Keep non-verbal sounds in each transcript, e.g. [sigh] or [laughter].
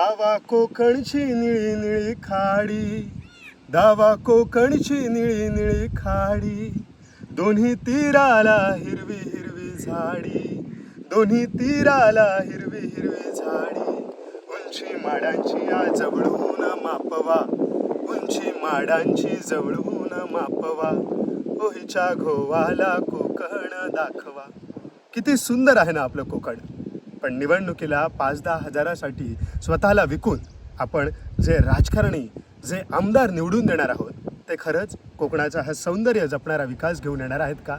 दावा कोकणची निळी निळी खाडी दावा कोकणची निळी निळी खाडी दोन्ही तीराला हिरवी हिरवी झाडी दोन्ही तीराला हिरवी हिरवी झाडी. उंची माडांची आ जवळून मापवा उंची माडांची जवळून मापवा ओहीच्या घोवाला कोकण दाखवा. किती सुंदर आहे ना आपलं कोकण. पण निवडणुकीला पाच दहा हजारासाठी स्वतःला विकून आपण जे राजकारणी जे आमदार निवडून देणार आहोत ते खरंच कोकणाचा हा सौंदर्य जपणारा विकास घेऊन येणार आहेत का?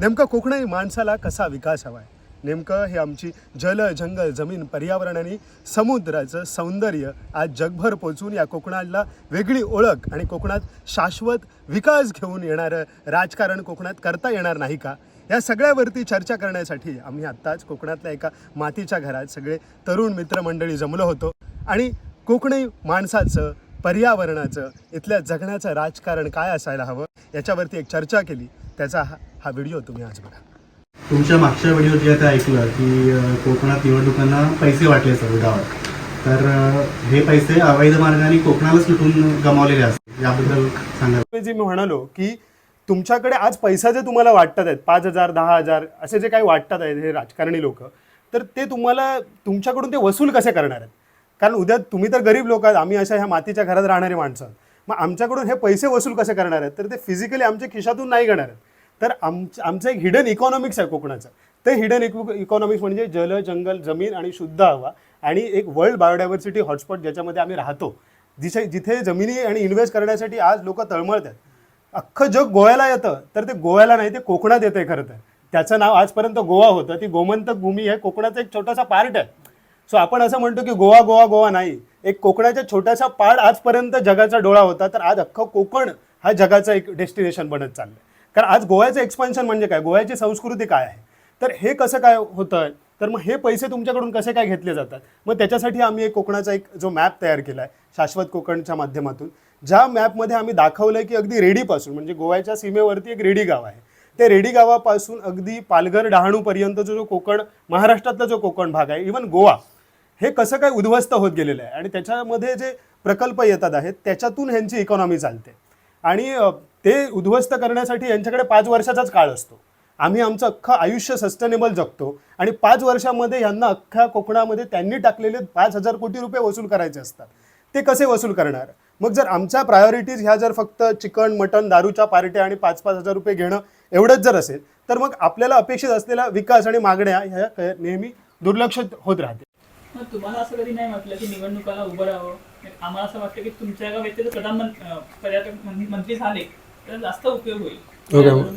नेमकं कोकणी माणसाला कसा विकास हवा आहे नेमकं हे आमची जल जंगल जमीन पर्यावरण आणि समुद्राचं सौंदर्य आज जगभर पोचून या कोकणाला वेगळी ओळख आणि कोकणात शाश्वत विकास घेऊन येणारं राजकारण कोकणात करता येणार नाही का? या सगळ्यावरती चर्चा करण्यासाठी आम्ही आत्ताच कोकणातल्या एका मातीच्या घरात सगळे तरुण मित्रमंडळी जमलो होतो. आणि कोकणी माणसाचं पर्यावरणाचं इथल्या जगण्याचं राजकारण काय असायला हवं याच्यावरती एक चर्चा केली. त्याचा हा हा व्हिडिओ तुम्ही आज बघा. तुमच्या मागच्या व्हिडिओत जे आता ऐकलं की कोकणात निवडणुकांना पैसे वाटले सर्व गावात. तर हे पैसे अवैध मार्गाने कोकणालाच लुटून गमावलेले असतात. याबद्दल सांगा. जे मी म्हणालो की तुमच्याकडे आज पैसा जे तुम्हाला वाटतात आहेत पाच हजार दहा हजार असे जे काही वाटतात आहेत हे राजकारणी लोक तर ते तुम्हाला तुमच्याकडून ते वसूल कसे करणार आहेत? कारण उद्या तुम्ही तर गरीब लोक आहात आम्ही अशा ह्या मातीच्या घरात राहणारी माणसं. आहोत. मग आमच्याकडून हे पैसे वसूल कसे करणार आहेत? तर ते फिजिकली आमच्या खिशातून नाही करणार आहेत. तर आमचं आमचं एक हिडन इकॉनॉमिक्स आहे कोकणाचं. ते हिडन इकॉनॉमिक्स म्हणजे जल जंगल जमीन आणि शुद्ध हवा आणि एक वर्ल्ड बायोडायव्हर्सिटी हॉटस्पॉट ज्याच्यामध्ये आम्ही राहतो. जिथे जिथे जमिनी आणि इन्व्हेस्ट करण्यासाठी आज लोक तळमळतात अख्खं जग गोव्याला येतं तर ते गोव्याला नाही ते कोकणात येतंय खरं तर. त्याचं नाव आजपर्यंत गोवा होतं. ती गोमंतक भूमी हे कोकणाचा एक छोटासा पार्ट आहे. सो आपण असं म्हणतो की गोवा गोवा गोवा नाही. एक कोकणाच्या छोटासा पार्ट आजपर्यंत जगाचा डोळा होता तर आज अख्खं कोकण हा जगाचा एक डेस्टिनेशन बनत चाललंय. कारण आज गोव्याचं एक्सपान्शन म्हणजे काय? गोव्याची संस्कृती काय आहे? तर हे कसं काय होतं? तर मग हे पैसे तुमच्याकडून कसे काय घेतले जातात? मग त्याच्यासाठी आम्ही एक कोकणाचा एक जो मॅप तयार केला आहे शाश्वत कोकणच्या माध्यमातून. ज्या मॅपमध्ये आम्ही दाखवलं की अगदी रेडीपासून म्हणजे गोव्याच्या सीमेवरती एक रेडी गाव आहे. ते रेडी गावापासून अगदी पालघर डहाणूपर्यंतचा जो कोकण महाराष्ट्रातला जो कोकण भाग आहे इवन गोवा हे कसं काय उद्ध्वस्त होत गेलेलं आहे? आणि त्याच्यामध्ये जे प्रकल्प येतात आहेत त्याच्यातून ह्यांची इकॉनॉमी चालते. आणि ते उद्ध्वस्त करण्यासाठी यांच्याकडे पाच वर्षाचाच काळ असतो. आम्ही आमचं अख्खं आयुष्य सस्टेनेबल जगतो. आणि पाच वर्षामध्ये यांना अख्ख्या कोकणामध्ये त्यांनी टाकलेले पाच हजार कोटी रुपये वसूल करायचे असतात. ते कसे वसूल करणार? मग जर आमच्या प्रायोरिटीज ह्या जर फक्त चिकन मटन दारूच्या पार्ट्या आणि पाच पाच हजार रुपये घेणं एवढंच जर असेल तर मग आपल्याला अपेक्षित असलेला विकास आणि मागण्या ह्या नेहमी दुर्लक्षित होत राहते. मग तुम्हाला असं कधी नाही वाटलं की निवडणुकाला उभं राहावं? आम्हाला असं वाटतं की तुमच्या एका व्यक्तीचं प्रधानमंत्री पर्यटक मंत्री झाले तर जास्त उपयोग होईल.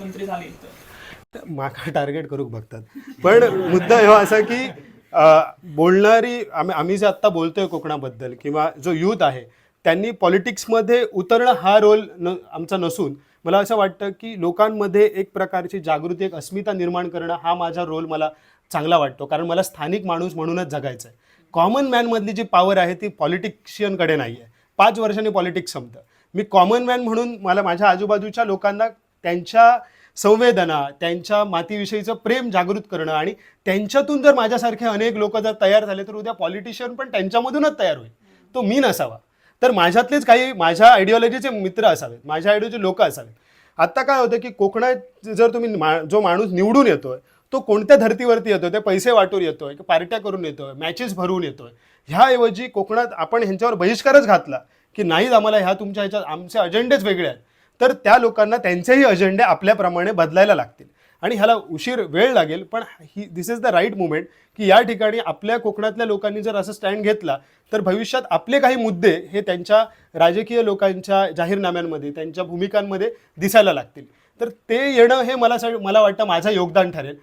मंत्री झाले तर. माका टार्गेट करूक बघतात. पण मुद्दा ह्यो असा की बोलणारी आम्ही आम्ही जे आत्ता बोलतोय कोकणाबद्दल किंवा जो यूथ आहे त्यांनी पॉलिटिक्समध्ये उतरणं हा रोल न आमचा नसून मला असं वाटतं की लोकांमध्ये एक प्रकारची जागृती एक अस्मिता निर्माण करणं हा माझा रोल मला चांगला वाटतो. कारण मला स्थानिक माणूस म्हणूनच जगायचं आहे. कॉमन मॅनमधली जी पॉवर आहे ती पॉलिटिशियनकडे नाही आहे. पाच वर्षांनी पॉलिटिक्स संपतं. मी कॉमन मॅन म्हणून मला माझ्या आजूबाजूच्या लोकांना त्यांच्या संवेदना त्यांच्या मातीविषयीचं प्रेम जागृत करणं आणि त्यांच्यातून जर माझ्यासारखे अनेक लोक जर तयार झाले तर उद्या पॉलिटिशियन पण त्यांच्यामधूनच तयार होईल. तो मी नसावा तर माझ्यातलेच काही माझ्या आयडिओलॉजीचे मित्र असावेत माझ्या आयडिओचे लोक असावेत. आत्ता काय होतं की कोकणात जर तुम्ही मा जो माणूस निवडून येतोय तो कोणत्या धर्तीवरती येतोय? ते पैसे वाटून येतोय की पार्ट्या करून येतोय मॅचेस भरून येतोय. ह्याऐवजी कोकणात आपण ह्यांच्यावर बहिष्कारच घातला की नाहीच आम्हाला ह्या तुमच्या ह्याच्यात आमचे अजेंडेच वेगळे आहेत. तर त्या लोकांना त्यांचेही अजेंडे आपल्याप्रमाणे बदलायला लागतील. आणि ह्याला उशीर वेळ लागेल पण ही this is the right moment की या ठिकाणी आपल्या कोकणातल्या लोकांनी जर असं स्टँड घेतला तर भविष्यात आपले काही मुद्दे हे त्यांच्या राजकीय लोकांच्या जाहीरनाम्यांमध्ये त्यांच्या भूमिकांमध्ये दिसायला लागतील. तर ते येणं हे मला मला वाटतं माझं योगदान ठरेल.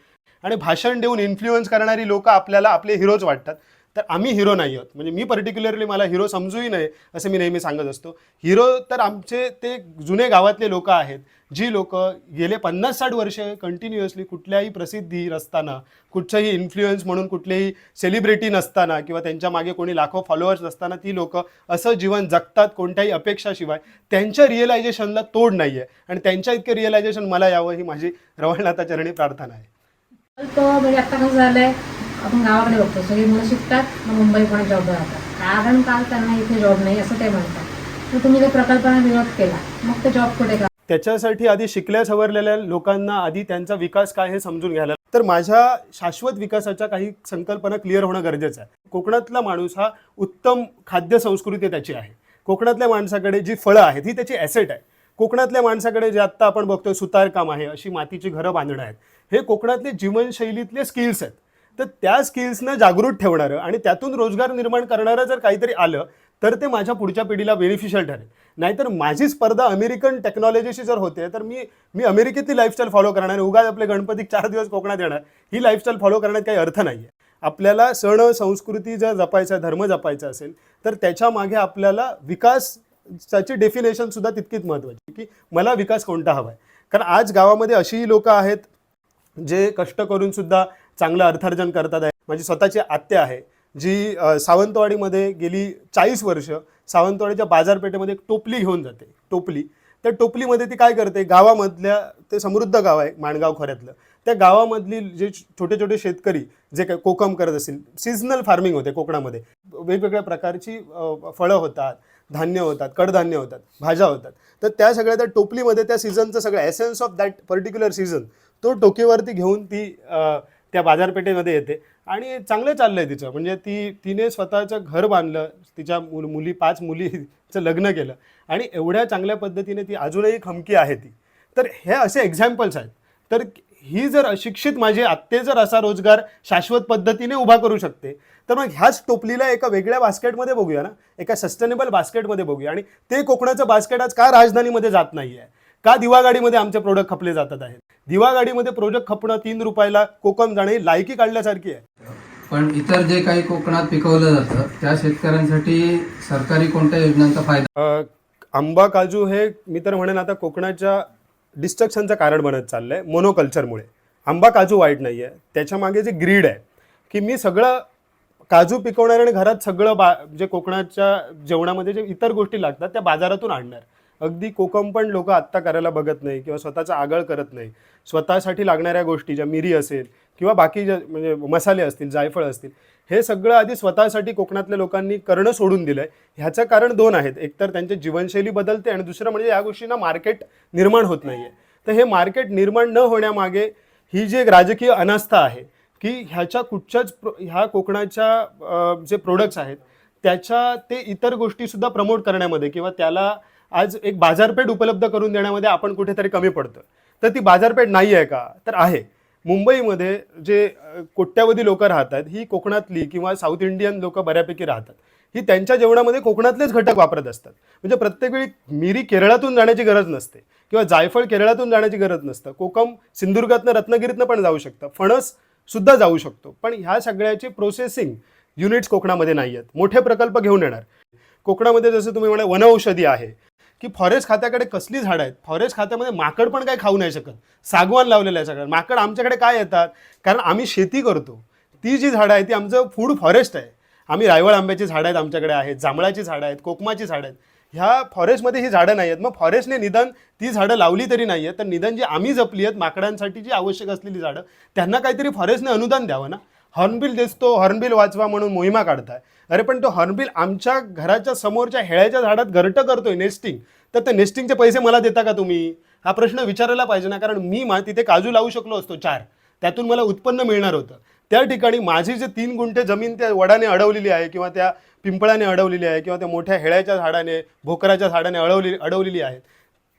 आणि भाषण देऊन इन्फ्लुएन्स करणारी लोक आपल्याला आपले हिरोज वाटतात. तर आम्ही हिरो नाही आहोत. म्हणजे मी पर्टिक्युलरली मला हिरो समजूही नये असं मी नेहमी सांगत असतो. हिरो तर आमचे ते जुने गावातले लोक आहेत जी लोक गेले पन्नास साठ वर्षे कंटिन्युअसली कुठल्याही प्रसिद्धी नसताना कुठच्याही इन्फ्लुएन्स म्हणून कुठलेही सेलिब्रिटी नसताना किंवा त्यांच्या मागे कोणी लाखो फॉलोअर्स नसताना ती लोक असं जीवन जगतात कोणत्याही अपेक्षाशिवाय त्यांच्या रिअलायझेशनला तोड नाही आहे आणि त्यांच्या इतके रिअलायझेशन मला यावं ही माझी रवळनाथा चरणी प्रार्थना आहे. तो म्हणजे आता कसं झालंय आपण गावाकडे बघतो सगळे मुलं शिकतात मग मुंबई पुणे जॉबला जातात कारण काल त्यांना इथे जॉब नाही असं ते म्हणतात. तर तुम्ही जर प्रकल्पाला विरोध केला मग ते जॉब कुठे का त्याच्यासाठी आधी शिकल्या सवरलेल्या लोकांना आधी त्यांचा विकास काय हे समजून घ्यायला तर माझ्या शाश्वत विकासाच्या काही संकल्पना क्लिअर होणं गरजेचं आहे. कोकणातला माणूस हा उत्तम खाद्य संस्कृती त्याची आहे. कोकणातल्या माणसाकडे जी फळं आहेत ही त्याची ॲसेट आहे. कोकणातल्या माणसाकडे जे आत्ता आपण बघतोय सुतारकाम आहे अशी मातीची घरं बांधणं आहेत. हे कोकणातले जीवनशैलीतले स्किल्स आहेत. तर त्या स्किल्सना जागृत ठेवणारं आणि त्यातून रोजगार निर्माण करणारं जर काहीतरी आलं तर ते माझ्या पुढच्या पिढीला बेनिफिशियल ठरेल. नाहीतर माझी स्पर्धा अमेरिकन टेक्नॉलॉजीशी जर होते तर मी मी अमेरिकेतली लाईफस्टाईल फॉलो करणार आणि उगाच आपले गणपती चार दिवस कोकणात येणार. ही लाईफस्टाईल फॉलो करण्यात काही अर्थ नाही आहे आपल्याला सण संस्कृती जर जपायचा धर्म जपायचा असेल तर त्याच्यामागे आपल्याला त्याची डेफिनेशन सुद्धा तितकीच महत्त्वाची की मला विकास कोणता हवा आहे कारण आज गावामध्ये अशीही लोकं आहेत जे कष्ट करून सुद्धा चांगलं अर्थार्जन करतात आहे. माझी स्वतःची आत्या आहे जी सावंतवाडीमध्ये गेली चाळीस वर्ष सावंतवाडीच्या बाजारपेठेमध्ये एक टोपली घेऊन जाते टोपली. त्या टोपलीमध्ये ती काय करते गावामधल्या ते समृद्ध गाव आहे माणगाव खोऱ्यातलं. त्या गावामधली जे छोटे छोटे शेतकरी जे काय कोकम करत असतील सिजनल फार्मिंग होते कोकणामध्ये. वेगवेगळ्या प्रकारची फळं होतात धान्य होतात कडधान्य होतात भाज्या होतात. तर त्या सगळ्या त्या टोपलीमध्ये त्या सीझनचं सगळं essence of that particular season तो टोकेवरती घेऊन ती त्या बाजारपेठेमध्ये येते. आणि चांगलं चाललंय तिचं. म्हणजे ती तिने स्वतःचं घर बांधलं. तिच्या मुल मुली पाच मुलीचं लग्न केलं. आणि एवढ्या चांगल्या पद्धतीने ती अजूनही खमकी आहे ती. तर हे असे एक्झाम्पल्स आहेत. तर ही जर अशिक्षित माझी आत्ते जर असा रोजगार शाश्वत पद्धतीने उभा करू शकते तर मग ह्याच टोपलीला एका वेगळ्या बास्केटमध्ये बघूया ना. एका सस्टेनेबल बास्केटमध्ये बघूया. आणि ते कोकणाचं बास्केट आज का राजधानीमध्ये जात नाही आहे का दिवागाडीमध्ये आमचे प्रोडक्ट खपले जातात आहेत? दिवागाडीमध्ये प्रोडक्ट खपणं तीन रुपयाला कोकम जाणे ही लायकी काढल्यासारखी आहे. पण इतर जे काही कोकणात पिकवलं जातं त्या शेतकऱ्यांसाठी सरकारी कोणत्या योजनांचा फायदा? आंबा काजू हे मी तर म्हणेन आता कोकणाच्या डिस्ट्रक्शनचं कारण बनत चाललंय मोनोकल्चरमुळे आंबा काजू वाईट नाही आहे त्याच्यामागे जे ग्रीड आहे की मी सगळं काजू पिकवणार आणि घरात सगळं बा जे कोकणाच्या जेवणामध्ये जे इतर गोष्टी लागतात त्या बाजारातून आणणार. अगदी कोकम पण लोक आत्ता करायला बघत नाही किंवा स्वतःचा आगळ करत नाही. स्वतःसाठी लागणाऱ्या गोष्टी ज्या मिरी असेल किंवा बाकी ज्या म्हणजे मसाले असतील जायफळ असतील हे सगळं आधी स्वतःसाठी कोकणातल्या लोकांनी करणं सोडून दिलं आहे ह्याचं कारण दोन आहेत. एकतर त्यांची जीवनशैली बदलते आणि दुसरं म्हणजे या गोष्टींना मार्केट निर्माण होत नाही आहे तर हे मार्केट निर्माण न होण्यामागे ही जी एक राजकीय अनास्था आहे की ह्याच्या कुठच्याच प्र ह्या कोकणाच्या जे प्रोडक्ट्स आहेत त्याच्या ते इतर गोष्टीसुद्धा प्रमोट करण्यामध्ये किंवा त्याला आज एक बाजारपेठ उपलब्ध करून देण्यामध्ये आपण कुठेतरी कमी पडतो तर ती बाजारपेठ नाही आहे का? तर आहे. मुंबईमध्ये जे कोट्यावधी लोक राहतात ही कोकणातली किंवा साऊथ इंडियन लोक बऱ्यापैकी राहतात. ही त्यांच्या जेवणामध्ये कोकणातलेच घटक वापरत असतात. म्हणजे प्रत्येक वेळी मिरी केरळातून जाण्याची गरज नसते किंवा जायफळ केरळातून जाण्याची गरज नसतं. कोकम सिंधुदुर्गातनं रत्नागिरीतनं पण जाऊ शकतं. फणस सुद्धा जाऊ शकतो. पण ह्या सगळ्याची प्रोसेसिंग युनिट्स कोकणामध्ये नाही आहेत मोठे प्रकल्प घेऊन येणार. कोकणामध्ये जसं तुम्ही म्हणा वनौषधी आहे. की फॉरेस्ट खात्याकडे कसली झाडं आहेत? फॉरेस्ट खात्यामध्ये माकड पण काय खाऊ नाही शकत. सागवान लावलेलं आहे सगळं. माकड आमच्याकडे काय येतात? कारण आम्ही शेती करतो. ती जी झाडं आहेत ती आमचं फूड फॉरेस्ट आहे. आम्ही रायवळ आंब्याची झाडं आहेत आमच्याकडे आहेत जांभळाची झाडं आहेत कोकमाची झाडं आहेत. ह्या फॉरेस्टमध्ये ही झाडं नाही आहेत. मग फॉरेस्टने निदान ती झाडं लावली तरी नाही आहेत. तर निदान जी आम्ही जपली आहेत माकडांसाठी जी आवश्यक असलेली झाडं त्यांना काहीतरी फॉरेस्टने अनुदान द्यावं ना? हॉर्नबिल दिसतो हॉर्नबिल वाचवा म्हणून मोहिमा काढताय. अरे पण तो हॉर्नबिल आमच्या घराच्या समोरच्या हेळ्याच्या झाडात घरटं करतोय नेस्टिंग तर ते नेस्टिंगचे पैसे मला देता का तुम्ही? हा प्रश्न विचारायला पाहिजे ना कारण मी मा तिथे काजू लावू शकलो असतो चार. त्यातून मला उत्पन्न मिळणार होतं. त्या ठिकाणी माझी जे तीन गुंठे जमीन त्या वडाने अडवलेली आहे किंवा त्या पिंपळाने अडवलेली आहे किंवा त्या मोठ्या हेळ्याच्या झाडाने भोकराच्या झाडाने अडवली अडवलेली आहेत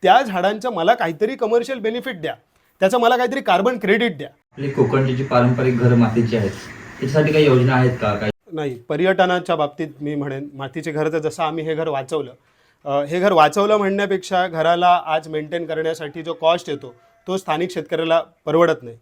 त्या झाडांचं मला काहीतरी कमर्शियल बेनिफिट द्या. त्याचं मला काहीतरी कार्बन क्रेडिट द्या. आपली कोकणची जी पारंपरिक घर मातीची आहेत त्याच्यासाठी काही योजना आहेत का? काही नाही पर्यटनाच्या बाबतीत मी म्हणेन मातीचे घर तर जसं आम्ही हे घर वाचवलं हे घर वाचवलं म्हणण्यापेक्षा घराला आज मेंटेन करण्यासाठी जो कॉस्ट येतो तो स्थानिक शेतकऱ्याला परवडत नाही.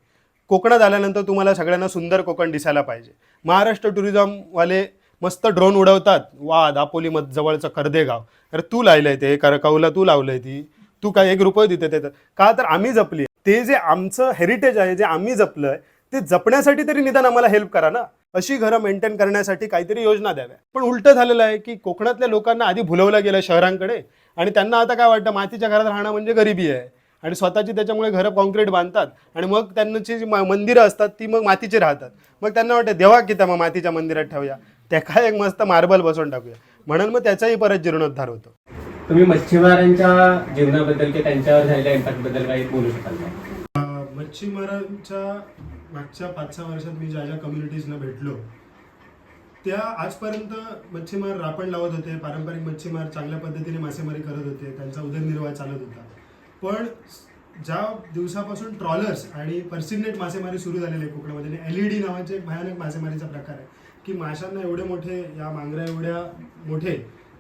कोकणात आल्यानंतर तुम्हाला सगळ्यांना सुंदर कोकण दिसायला पाहिजे. महाराष्ट्र टुरिझमवाले मस्त ड्रोन उडवतात. वा दापोली मध जवळचं कर्देगाव. अरे तू लायलंय ते करकाऊला तू लावलंय ती. तू काय एक रुपये देते ते तर. का तर आम्ही जपली ते जे आमचं हेरिटेज आहे जे आम्ही जपलंय ते जपण्यासाठी तरी निदान आम्हाला हेल्प करा ना. अशी घरं मेंटेन करण्यासाठी काहीतरी योजना द्याव्या. पण उलटं झालेलं आहे की कोकणातल्या लोकांना आधी भुलवलं गेलं शहरांकडे आणि त्यांना आता काय वाटतं? मातीच्या घरात राहणं म्हणजे गरिबी आहे. आणि स्वतःची त्याच्यामुळे घरं कॉन्क्रीट बांधतात आणि मग त्यांची जी मंदिरं असतात ती मग मातीची राहतात. मग त्यांना वाटतं देवा की त्या मग मातीच्या मंदिरात ठेवूया. त्याका एक मस्त मार्बल बसवून टाकूया. म्हणून मग त्याचाही परत जीर्णोद्धार होतो. तुम्ही मच्छीमारांच्या जीवनाबद्दल किंवा त्यांच्यावर झालेल्या इम्पॅक्टबद्दल काही बोलू शकाल का? मच्छीमारांच्या मागच्या पाच सहा वर्षात मी ज्या ज्या कम्युनिटीजना भेटलो त्या आजपर्यंत मच्छीमार रापण लावत होते पारंपरिक मच्छीमार चांगल्या पद्धतीने मासेमारी करत होते त्यांचा उदरनिर्वाह चालत होता. पण ज्या दिवसापासून ट्रॉलर्स आणि पर्सिग्नेट मासेमारी सुरू झालेली आहे कोकणामध्ये एल ई डी नावाचे एक भयानक मासेमारीचा प्रकार आहे की माशांना एवढे मोठे या मांगऱ्या एवढ्या मोठे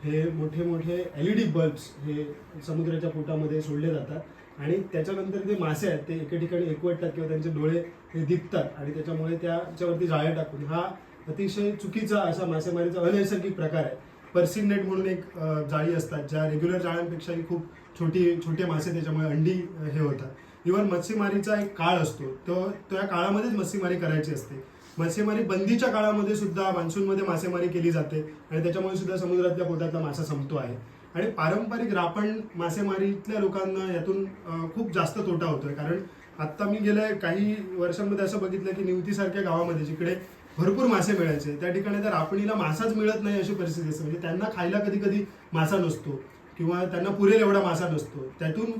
हे मोठे मोठे एल ई डी बल्ब्स हे समुद्राच्या पोटामध्ये सोडले जातात. आणि त्याच्यानंतर जे मासे आहेत ते एके ठिकाणी एकवटतात किंवा त्यांचे डोळे हे दिपतात आणि त्याच्यामुळे त्याच्यावरती जाळ्या टाकून हा अतिशय चुकीचा असा मासेमारीचा अनैसर्गिक प्रकार आहे. पर्सिग्नेट म्हणून एक जाळी असतात ज्या रेग्युलर जाळ्यांपेक्षाही खूप छोटी छोटे मासे त्याच्यामुळे अंडी हे होतात. इव्हन मच्छीमारीचा एक काळ असतो तो त्या काळामध्येच मच्छीमारी करायची असते. मच्छीमारी बंदीच्या काळामध्ये सुद्धा मान्सूनमध्ये मासेमारी केली जाते आणि त्याच्यामुळे सुद्धा समुद्रातल्या पोटातला मासा संपतो आहे. आणि पारंपरिक रापण मासेमारीतल्या लोकांना यातून खूप जास्त तोटा होतोय. कारण आत्ता मी गेल्या काही वर्षांमध्ये असं बघितलं की निवतीसारख्या गावामध्ये जिकडे भरपूर मासे मिळायचे त्या ठिकाणी तर आपणीला मासाच मिळत नाही अशी परिस्थिती असते. म्हणजे त्यांना खायला कधी कधी मासा नसतो किंवा त्यांना पुरेल एवढा मासा नसतो. त्यातून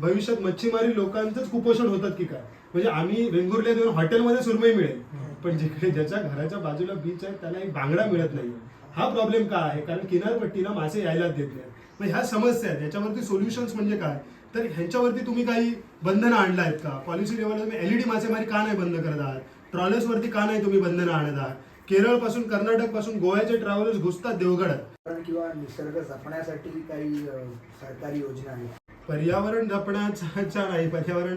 भविष्यात मच्छीमारी लोकांचंच कुपोषण होतात की काय? म्हणजे आम्ही वेंगुर्ले देऊन हॉटेलमध्ये सुरमई मिळेल पण जिकडे ज्याच्या घराच्या बाजूला बीच आहे त्याला एक बांगडा मिळत नाही हा प्रॉब्लेम का आहे? कारण किनारपट्टीला मासे यायलाच देत नाही मग ह्या समस्या आहेत. याच्यावरती सोल्युशन्स म्हणजे काय? तर ह्यांच्यावरती तुम्ही काही बंधनं आणला आहेत का पॉलिसी लेवलला तुम्ही एलईडी मासेमारी का नाही बंद करत आहात? ट्रॉलर्सवरती का नाही तुम्ही बंधनं आणत आहात? केरळपासून कर्नाटकपासून गोव्याचे ट्रॅव्हलर्स घुसतात देवगडात. पर्यावरण किंवा निसर्ग जपण्यासाठी काही सरकारी योजना आहेत. पर्यावरण जपण्याच्या नाही पर्यावरण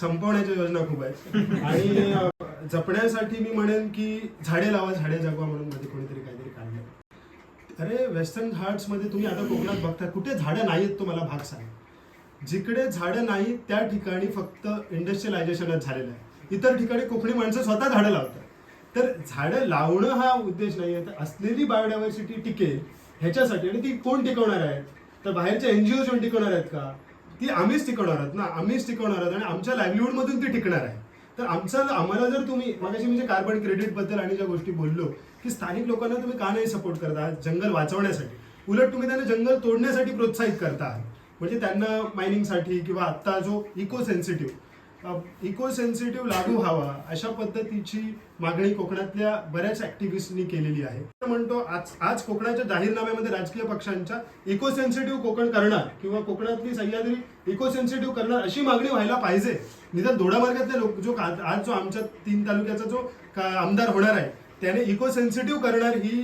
संपवण्याच्या योजना खूप आहेत. [laughs] आणि जपण्यासाठी मी म्हणेन की झाडे लावा झाडे जगवा म्हणून मध्ये कोणीतरी काहीतरी काढलं अरे वेस्टर्न घाट्समध्ये तुम्ही आता कोकणात बघता कुठे झाडं नाहीत तो मला भाग सांग. जिकडे झाडं नाही त्या ठिकाणी फक्त इंडस्ट्रियलायझेशनच झालेलं आहे. इतर ठिकाणी कोकणी माणसं स्वतः झाडं लावतात. तर झाडं लावणं हा उद्देश नाही आहे तर असलेली बायोडायव्हर्सिटी टिकेल ह्याच्यासाठी. आणि ती कोण टिकवणार आहेत? तर बाहेरच्या एनजीओ येऊन टिकवणार आहेत का? ती आम्हीच टिकवणार आहोत ना. आम्हीच टिकवणार आहोत आणि आमच्या लाईव्हलीहूडमधून मधून ती टिकणार आहे. तर आमचं आम्हाला जर तुम्ही मगाशी म्हणजे कार्बन क्रेडिटबद्दल आणि ज्या गोष्टी बोललो की स्थानिक लोकांना तुम्ही का नाही सपोर्ट करता जंगल वाचवण्यासाठी. उलट तुम्ही त्यांना जंगल तोडण्यासाठी प्रोत्साहित करता आहात. म्हणजे त्यांना मायनिंगसाठी किंवा आत्ता जो इको सेन्सिटिव्ह इको सेन्सिटिव्ह लागू व्हावा अशा पद्धतीची मागणी कोकणातल्या बऱ्याच ऍक्टिव्हिस्टनी केलेली आहे. म्हणतो आज आज कोकणाच्या जाहीरनाम्यामध्ये राजकीय पक्षांच्या इको सेन्सिटिव्ह कोकण करणार किंवा कोकणातली सह्याद्री इको सेन्सिटिव्ह करणार अशी मागणी व्हायला पाहिजे. निदान दोडामार्गातले लोक जो आज जो आमच्या तीन तालुक्याचा जो आमदार होणार आहे त्याने इको सेन्सिटिव्ह करणार ही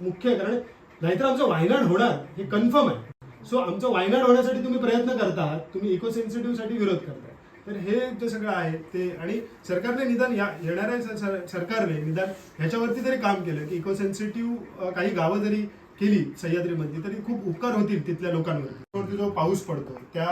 मुख्य कारण. नाहीतर आमचं वायनाड होणार हे कन्फर्म आहे. सो आमचं वायनाड होण्यासाठी तुम्ही प्रयत्न करता तुम्ही इको सेन्सिटिव्हसाठी विरोध करता तर हे जे सगळं आहे ते आणि सरकारने निदान या येणाऱ्या सरकारने निदान ह्याच्यावरती तरी काम केलं की इको सेन्सिटिव्ह काही गावं जरी केली सह्याद्रीमध्ये तरी खूप उपकार होतील तिथल्या लोकांवरती. जो पाऊस पडतो त्या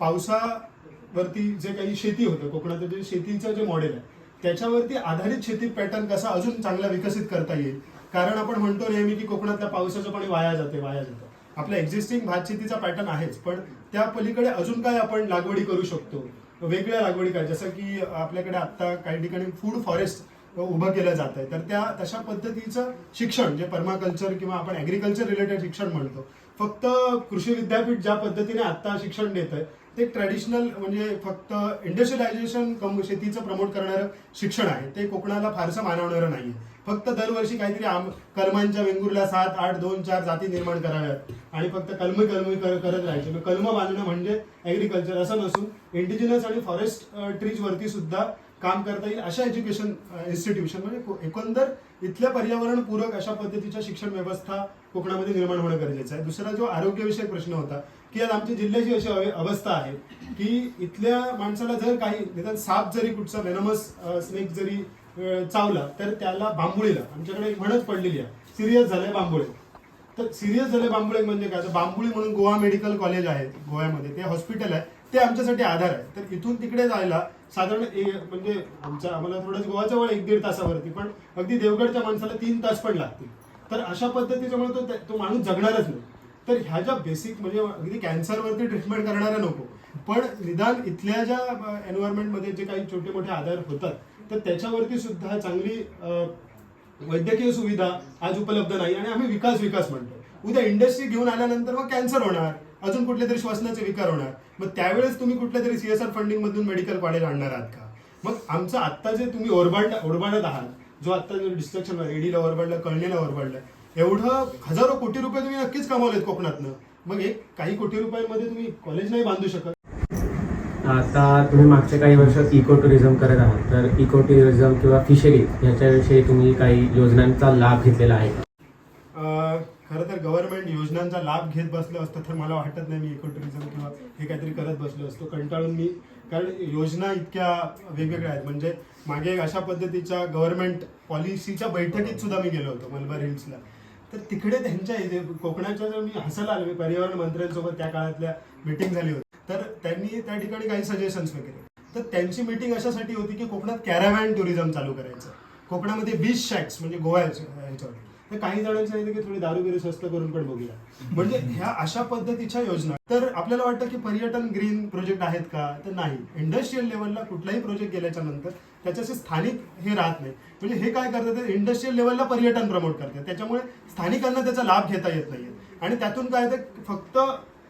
पावसावरती जे काही शेती होतं कोकणात जे शेतीचं जे मॉडेल आहे त्याच्यावरती आधारित शेती पॅटर्न कसा अजून चांगला विकसित करता येईल? कारण आपण म्हणतो नेहमी की कोकणातल्या पावसाचं पाणी वाया जाते वाया जातं आपल्या एक्झिस्टिंग भात शेतीचा पॅटर्न आहेच पण त्या पलीकडे अजून काय आपण लागवडी करू शकतो? वेगळ्या लागवडी काय जसं की आपल्याकडे आता काही ठिकाणी फूड फॉरेस्ट उभं केलं जात आहे तर त्या तशा पद्धतीचं शिक्षण जे पर्माकल्चर किंवा आपण ऍग्रिकल्चर रिलेटेड शिक्षण म्हणतो फक्त कृषी विद्यापीठ ज्या पद्धतीने आता शिक्षण देत आहे ते ट्रॅडिशनल म्हणजे फक्त इंडस्ट्रियलायझेशन कम शेतीचं प्रमोट करणारं शिक्षण आहे ते कोकणाला फारसं मानवणारं नाही फक्त दरवर्षी काहीतरी आम कलमांच्या सात आठ दोन चार जाती निर्माण कराव्यात. आणि फक्त कलम कलमी कर- करत राहायचे. कलम बांधणं म्हणजे ऍग्रिकल्चर असं नसून इंडिजिनस आणि फॉरेस्ट ट्रीज वरती सुद्धा काम करता येईल अशा एज्युकेशन इन्स्टिट्यूशन म्हणजे एकंदर इथल्या पर्यावरण पूरक अशा पद्धतीच्या शिक्षण व्यवस्था कोकणामध्ये निर्माण होणं गरजेचं आहे. दुसरा जो आरोग्यविषयक प्रश्न होता की आज आमच्या जिल्ह्याची अशी अवस्था आहे की इथल्या माणसाला जर काही निदान साप जरी कुठचा वेनमस स्नेक जरी चावला तर त्याला बांबुळीला. आमच्याकडे एक म्हणच पडलेली आहे. सिरियस झालंय बांबुळे. तर सिरियस झाले बांबुळे म्हणजे काय? तर बांबुळी म्हणून गोवा मेडिकल कॉलेज आहे गोव्यामध्ये. ते हॉस्पिटल आहे. ते आमच्यासाठी आधार आहे. तर इथून तिकडे जायला साधारण ए- म्हणजे आमच्या आम्हाला थोडं गोवा एक दीड तासावरती पण अगदी देवगडच्या माणसाला तीन तास पण लागतील. तर अशा पद्धतीच्यामुळे तो तो माणूस जगणारच नाही. तर ह्या ज्या बेसिक म्हणजे अगदी कॅन्सरवरती ट्रीटमेंट करणाऱ्या नको. पण निदान इथल्या ज्या एन्व्हायरमेंटमध्ये जे काही छोटे मोठे आधार होतात तर त्याच्यावरती सुद्धा चांगली वैद्यकीय सुविधा आज उपलब्ध नाही आणि आम्ही विकास विकास म्हणतो उद्या इंडस्ट्री घेऊन आल्यानंतर मग कॅन्सर होणार अजून कुठले तरी श्वसनाचे विकार होणार. मग त्यावेळेस तुम्ही कुठल्या तरी सीएसआर फंडिंग मधून मेडिकल कॉलेज आणणार आहात का? मग आमचं आत्ता जे तुम्ही ओरबाड ओरबाडत आहात जो आत्ता जो डिस्ट्रक्शन एडीला ओरबाडलं कळणीला ओरबाडलं एवढं हजारो कोटी रुपये तुम्ही नक्कीच कमावलेत कोकणातनं. मग एक काही कोटी रुपयांमध्ये तुम्ही कॉलेज नाही बांधू शकत. आता तुम्ही मागच्या काही वर्षात इको टुरिझम करत आहात. तर इको टुरिझम किंवा फिशरी ह्याच्याविषयी तुम्ही काही योजनांचा लाभ घेतलेला आहे का? खरं तर गव्हर्नमेंट योजनांचा लाभ घेत बसलो असतो तर मला वाटत नाही मी इको टुरिझम किंवा हे काहीतरी करत बसलो असतो. कंटाळून मी कारण योजना इतक्या वेगवेगळ्या आहेत. म्हणजे मागे एक अशा पद्धतीच्या गव्हर्नमेंट पॉलिसीच्या बैठकीत सुद्धा मी गेलो होतो मलबार हिल्सला. तर तिकडे त्यांच्या इथे कोकणाच्या जर मी हसायला आलो मी पर्यावरण मंत्र्यांसोबत त्या काळातल्या मिटिंग झाली होती. तर त्यांनी त्या ठिकाणी काही सजेशन्स वगैरे तर त्यांची मिटिंग अशासाठी होती की कोकणात कॅराव्हॅन टुरिझम चालू करायचं. कोकणामध्ये बीच शॅक्स म्हणजे गोव्याच्या ह्याच्यावर तर काही जणांचं सांगितलं की थोडी दारू बिरू स्वस्त करून पण बघूया. म्हणजे ह्या अशा पद्धतीच्या योजना. तर आपल्याला वाटतं की पर्यटन ग्रीन प्रोजेक्ट आहेत का? तर नाही. इंडस्ट्रीयल लेवलला कुठलाही प्रोजेक्ट गेल्याच्यानंतर त्याच्याशी स्थानिक हे राहत नाही. म्हणजे हे काय करतात? इंडस्ट्रीयल लेवलला पर्यटन प्रमोट करतात. त्याच्यामुळे स्थानिकांना त्याचा लाभ घेता येत नाहीये. आणि त्यातून काय तर फक्त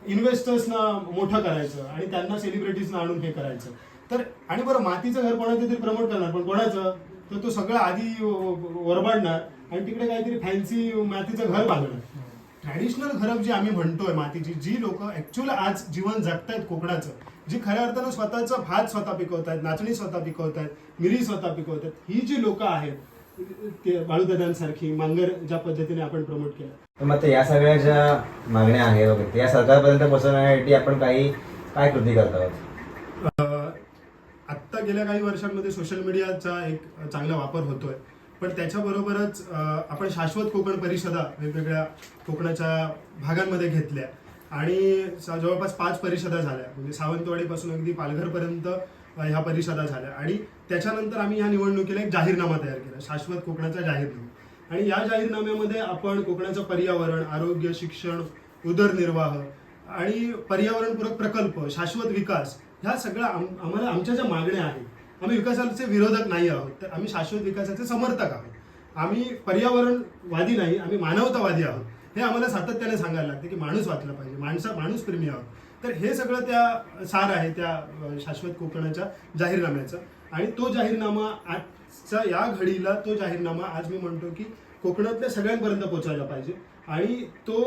इन्व्हेस्टर्सना मोठं करायचं आणि त्यांना सेलिब्रिटीजना आणून हे करायचं. तर आणि बरं मातीचं घर कोणाचं तरी प्रमोट करणार पण कोणाचं? तर तो सगळं आधी ओरबाडणार आणि तिकडे काहीतरी फॅन्सी मातीचं घर बांधणार. ट्रॅडिशनल घरं जी आम्ही म्हणतोय मातीची जी लोक ऍक्च्युअल आज जीवन जगतायत कोकणाचं जी खऱ्या अर्थानं स्वतःचं भात स्वतः पिकवतायत नाचणी स्वतः पिकवतायत मिरी स्वतः पिकवतायत ही जी लोक आहेत बाळूदादांसारखी मांगर ज्या पद्धतीने आपण प्रमोट केलं. तर मग ते या सगळ्या ज्या मागण्या आहेत वगैरे त्या सरकारपर्यंत पोहोचवण्यासाठी आपण काही काय कृती करत आहोत आत्ता गेल्या काही वर्षांमध्ये सोशल मीडियाचा एक चांगला वापर होतोय. पण त्याच्याबरोबरच आपण शाश्वत कोकण परिषदा वेगवेगळ्या कोकणाच्या भागांमध्ये घेतल्या. आणि जवळपास पाच परिषदा झाल्या. म्हणजे सावंतवाडीपासून अगदी पालघरपर्यंत ह्या परिषदा झाल्या. आणि त्याच्यानंतर आम्ही या निवडणुकीला एक जाहीरनामा तयार केला शाश्वत कोकणाचा जाहीरनामा. आणि या जाहीरनाम्यामध्ये आपण कोकणाचं पर्यावरण आरोग्य शिक्षण उदरनिर्वाह आणि पर्यावरणपूरक प्रकल्प शाश्वत विकास ह्या सगळ्या आम्हाला आमच्या ज्या मागण्या आहेत आम्ही विकासाचे विरोधक नाही आहोत तर आम्ही शाश्वत विकासाचे समर्थक आहोत. आम्ही पर्यावरणवादी नाही आम्ही मानवतावादी आहोत. हे आम्हाला सातत्याने सांगायला लागते की माणूस वाचला पाहिजे माणसा माणूस प्रेमी आहोत. तर हे सगळं त्या सार आहे त्या शाश्वत कोकणाच्या जाहीरनाम्याचं. आणि तो जाहीरनामा आजच्या या घडीला तो जाहीरनामा आज मी म्हणतो की कोकणातल्या सगळ्यांपर्यंत पोहोचायला पाहिजे. आणि तो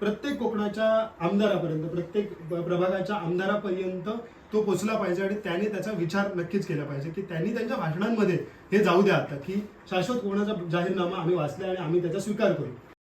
प्रत्येक कोकणाच्या आमदारापर्यंत प्रत्येक प्रभागाच्या आमदारापर्यंत तो पोचला पाहिजे आणि त्याने त्याचा विचार नक्कीच केला पाहिजे की त्यांनी त्यांच्या भाषणांमध्ये हे जाऊ द्या आता की शाश्वत कोकणाचा जाहीरनामा आम्ही वाचला आणि आम्ही त्याचा स्वीकार करू.